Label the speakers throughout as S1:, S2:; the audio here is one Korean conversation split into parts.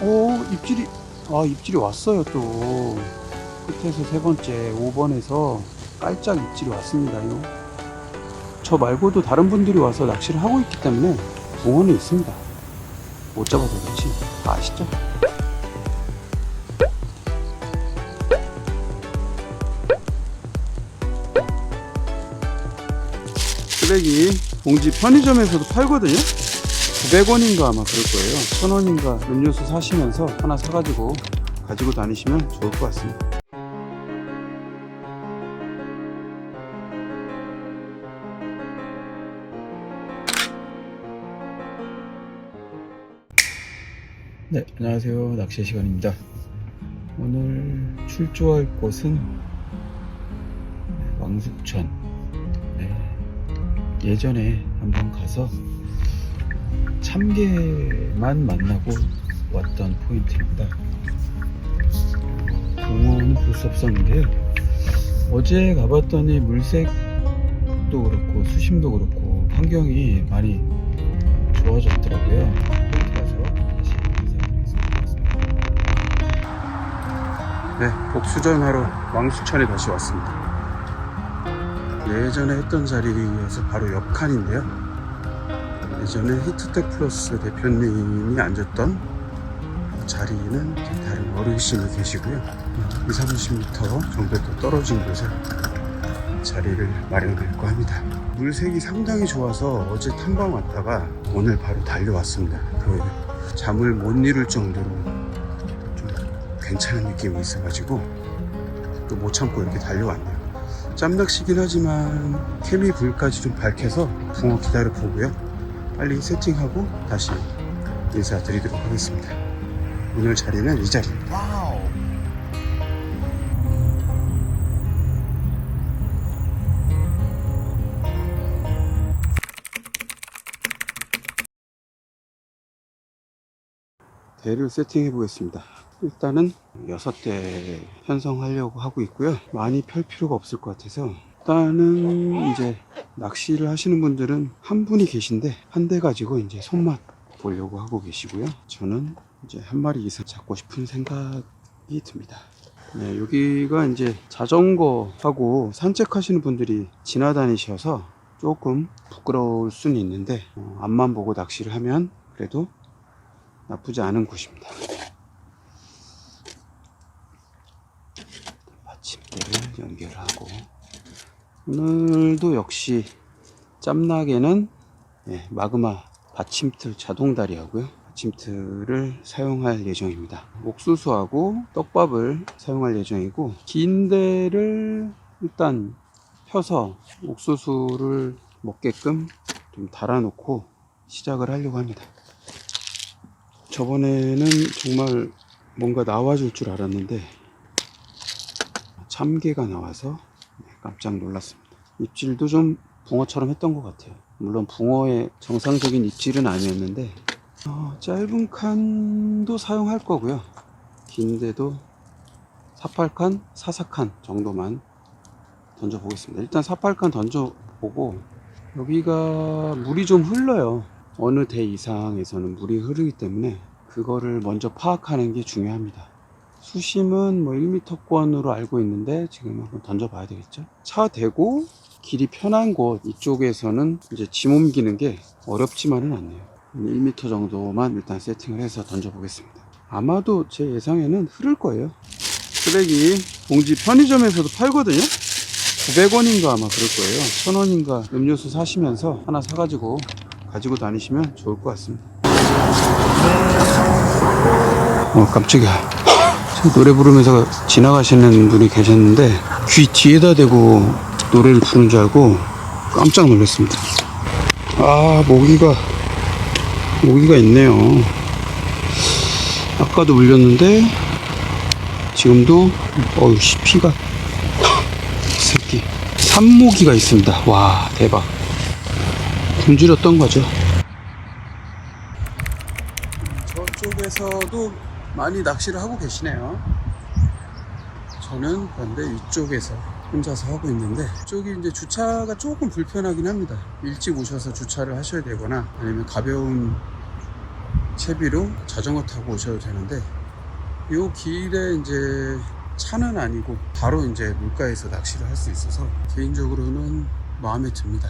S1: 오 입질이 아 입질이 왔어요 또. 끝에서 세 번째 5번에서 깔짝 입질이 왔습니다요. 저 말고도 다른 분들이 와서 낚시를 하고 있기 때문에 붕어는 있습니다. 못 잡아서 그렇지 다 아시죠? 쓰레기 봉지 편의점에서도 팔거든요 900원인가 아마 그럴 거예요. 1000원인가 음료수 사시면서 하나 사가지고 가지고 다니시면 좋을 것 같습니다. 네 안녕하세요. 낚시 시간입니다. 오늘 출조할 곳은 왕숙천. 네, 예전에 한번 가서 참개만 만나고 왔던 포인트입니다. 붕어는 볼 수 없었는데요. 어제 가봤더니 물색도 그렇고 수심도 그렇고 환경이 많이 좋아졌더라고요. 네, 복수전하러 왕수천에 다시 왔습니다. 예전에 했던 자리에서 바로 옆 칸인데요. 예전에 히트텍 플러스 대표님이 앉았던 자리는 다른 어르신이 계시고요. 2, 30m 정도 더 떨어진 곳에 자리를 마련할고 합니다. 물색이 상당히 좋아서 어제 탐방 왔다가 오늘 바로 달려왔습니다. 그 잠을 못 이룰 정도로 좀 괜찮은 느낌이 있어가지고 또 못 참고 이렇게 달려왔네요. 짬낚시긴 하지만 케미 불까지 좀 밝혀서 붕어 기다려 보고요. 빨리 세팅하고 다시 인사드리도록 하겠습니다. 오늘 자리는 이 자리입니다. 대를 세팅해 보겠습니다. 일단은 6대 편성하려고 하고 있고요. 많이 펼 필요가 없을 것 같아서 일단은 이제 낚시를 하시는 분들은 한 분이 계신데 한 대 가지고 이제 손맛 보려고 하고 계시고요. 저는 이제 한 마리 이상 잡고 싶은 생각이 듭니다. 네, 여기가 이제 자전거 하고 산책하시는 분들이 지나다니셔서 조금 부끄러울 수는 있는데 어, 앞만 보고 낚시를 하면 그래도 나쁘지 않은 곳입니다. 받침대를 연결하고 오늘도 역시 짬나게는 예, 마그마 받침틀 자동다리 하고요. 받침틀을 사용할 예정입니다. 옥수수하고 떡밥을 사용할 예정이고 긴 대를 일단 펴서 옥수수를 먹게끔 좀 달아놓고 시작을 하려고 합니다. 저번에는 정말 뭔가 나와줄 줄 알았는데 참개가 나와서 깜짝 놀랐습니다. 입질도 좀 붕어처럼 했던 것 같아요. 물론 붕어의 정상적인 입질은 아니었는데 어, 짧은 칸도 사용할 거고요. 긴데도 48칸, 44칸 정도만 던져보겠습니다. 일단 48칸 던져보고 여기가 물이 좀 흘러요. 어느 대 이상에서는 물이 흐르기 때문에 그거를 먼저 파악하는 게 중요합니다. 수심은 뭐 1m권으로 알고 있는데 지금 한번 던져봐야 되겠죠. 차 대고 길이 편한 곳 이쪽에서는 이제 짐 옮기는 게 어렵지만은 않네요. 1m 정도만 일단 세팅을 해서 던져보겠습니다. 아마도 제 예상에는 흐를 거예요. 쓰레기 봉지 편의점에서도 팔거든요. 900원인가 아마 그럴 거예요. 1000원인가 음료수 사시면서 하나 사가지고 가지고 다니시면 좋을 것 같습니다. 어, 깜짝이야. 저 노래 부르면서 지나가시는 분이 계셨는데 귀 뒤에다 대고 노래를 부르는 줄 알고 깜짝 놀랐습니다. 아, 모기가, 모기가 있네요. 아까도 물렸는데 지금도, 어우, 씨, 피가. 새끼. 산모기가 있습니다. 와, 대박. 굶주렸던 거죠. 저쪽에서도 많이 낚시를 하고 계시네요. 저는 그런데 이쪽에서 혼자서 하고 있는데 이쪽이 이제 주차가 조금 불편하긴 합니다. 일찍 오셔서 주차를 하셔야 되거나 아니면 가벼운 채비로 자전거 타고 오셔도 되는데 요 길에 이제 차는 아니고 바로 이제 물가에서 낚시를 할 수 있어서 개인적으로는 마음에 듭니다.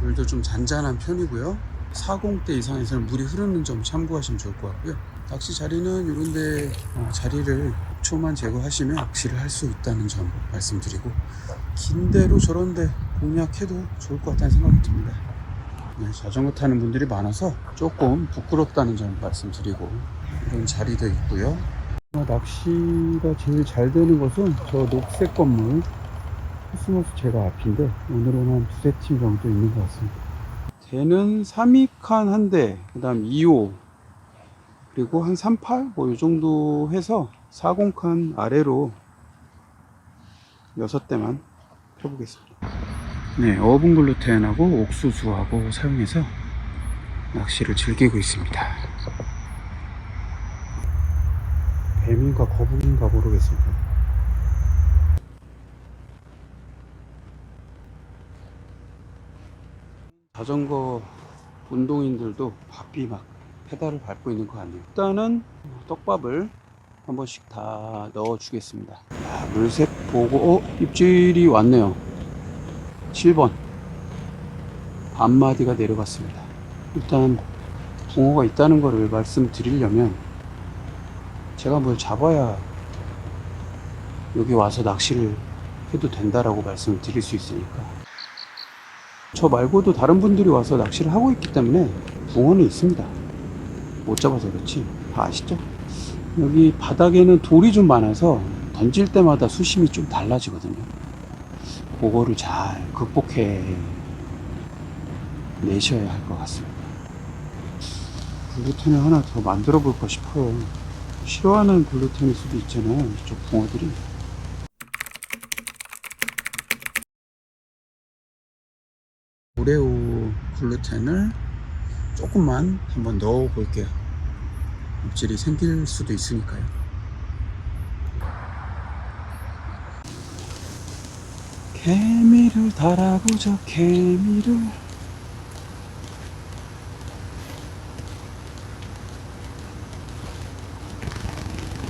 S1: 물도 좀 잔잔한 편이고요. 40대 이상에서는 물이 흐르는 점 참고하시면 좋을 것 같고요. 낚시 자리는 이런데 어, 자리를 초만 제거하시면 낚시를 할 수 있다는 점 말씀드리고 긴 대로 저런데 공략해도 좋을 것 같다는 생각이 듭니다. 네, 자전거 타는 분들이 많아서 조금 부끄럽다는 점 말씀드리고 이런 자리도 있고요. 어, 낚시가 제일 잘 되는 것은 저 녹색 건물 코스모스 제가 앞인데 오늘은 한 두세 팀 정도 있는 것 같습니다. 대는 3위칸 한 대, 그 다음 2호, 그리고 한 38? 뭐 이 정도 해서 40칸 아래로 6대만 펴보겠습니다. 네, 어분 글루텐하고 옥수수하고 사용해서 낚시를 즐기고 있습니다. 뱀인가 거북인가 모르겠습니다. 자전거 운동인들도 바삐 막 페달을 밟고 있는 것 같네요. 일단은 떡밥을 한 번씩 다 넣어 주겠습니다. 야, 물색 보고, 어, 입질이 왔네요. 7번. 반마디가 내려갔습니다. 일단, 붕어가 있다는 것을 말씀드리려면, 제가 뭘 잡아야 여기 와서 낚시를 해도 된다라고 말씀을 드릴 수 있으니까. 저 말고도 다른 분들이 와서 낚시를 하고 있기 때문에 붕어는 있습니다. 못 잡아서 그렇지. 다 아시죠? 여기 바닥에는 돌이 좀 많아서 던질 때마다 수심이 좀 달라지거든요. 그거를 잘 극복해 내셔야 할 것 같습니다. 글루텐을 하나 더 만들어 볼까 싶어요. 싫어하는 글루텐일 수도 있잖아요. 이쪽 붕어들이. 오레오 글루텐을 조금만 한번 넣어 볼게요. 입질이 생길 수도 있으니까요. 개미를 달아보자 개미를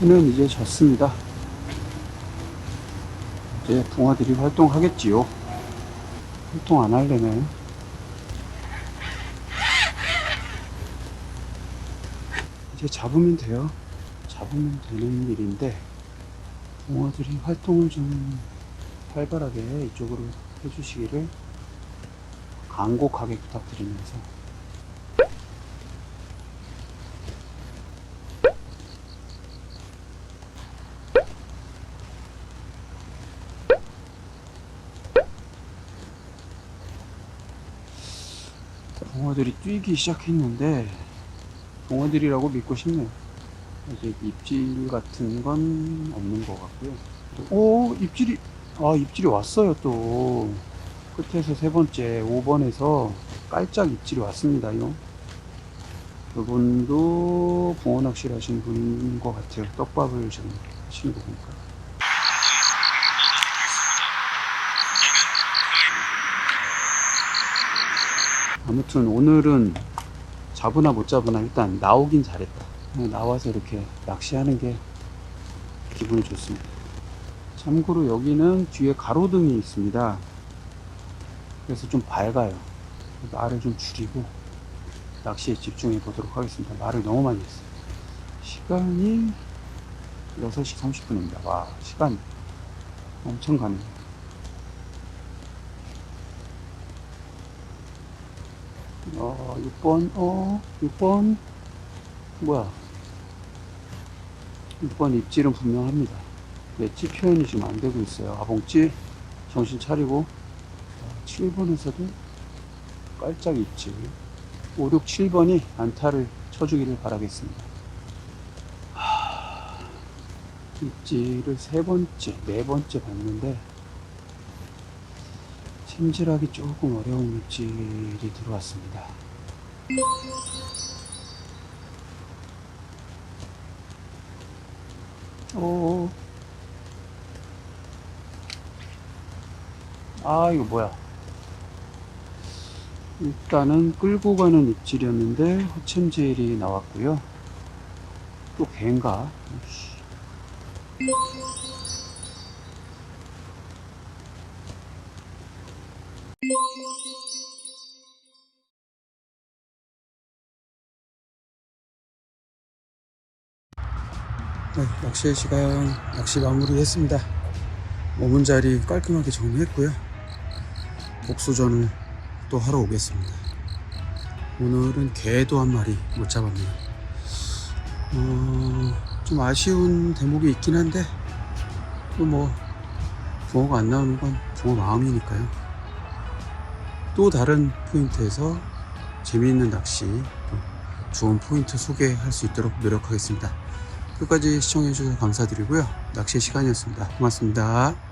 S1: 해는 이제 졌습니다. 이제 붕어들이 활동하겠지요. 활동 안 할래나 요? 이제 잡으면 돼요. 잡으면 되는 일인데, 붕어들이 활동을 좀 활발하게 이쪽으로 해주시기를 간곡하게 부탁드리면서. 붕어들이 뛰기 시작했는데, 동어들이라고 믿고 싶네요. 이제 입질 같은 건 없는 것 같고요. 오, 입질이, 아, 입질이 왔어요, 또. 끝에서 세 번째, 5번에서 깔짝 입질이 왔습니다, 이거. 그분도 붕어 낚시를 하시는 분인 것 같아요. 떡밥을 지금 하시는 거 보니까. 아무튼 오늘은 잡으나 못 잡으나 일단 나오긴 잘했다. 나와서 이렇게 낚시하는 게 기분이 좋습니다. 참고로 여기는 뒤에 가로등이 있습니다. 그래서 좀 밝아요. 말을 좀 줄이고 낚시에 집중해 보도록 하겠습니다. 말을 너무 많이 했어요. 시간이 6시 30분입니다. 와, 시간 엄청 가네요. 어, 6번, 어, 6번, 뭐야. 6번 입질은 분명합니다. 맷집 표현이 지금 안 되고 있어요. 아봉찌, 정신 차리고. 7번에서도 깔짝 입질. 5, 6, 7번이 안타를 쳐주기를 바라겠습니다. 하... 입질을 세 번째, 네 번째 봤는데, 침질하기 조금 어려운 입질이 들어왔습니다. 오. 아, 이거 뭐야. 일단은 끌고 가는 입질이었는데 허챔질이 나왔고요. 또 개인가? 아이씨. 네, 낚시의 시간 낚시 마무리했습니다. 머문 자리 깔끔하게 정리했고요. 복수전을 또 하러 오겠습니다. 오늘은 개도 한 마리 못 잡았네요. 어, 좀 아쉬운 대목이 있긴 한데 또 뭐 붕어가 안 나오는 건 붕어 마음이니까요. 또 다른 포인트에서 재미있는 낚시 또 좋은 포인트 소개할 수 있도록 노력하겠습니다. 끝까지 시청해주셔서 감사드리고요. 낚시 시간이었습니다. 고맙습니다.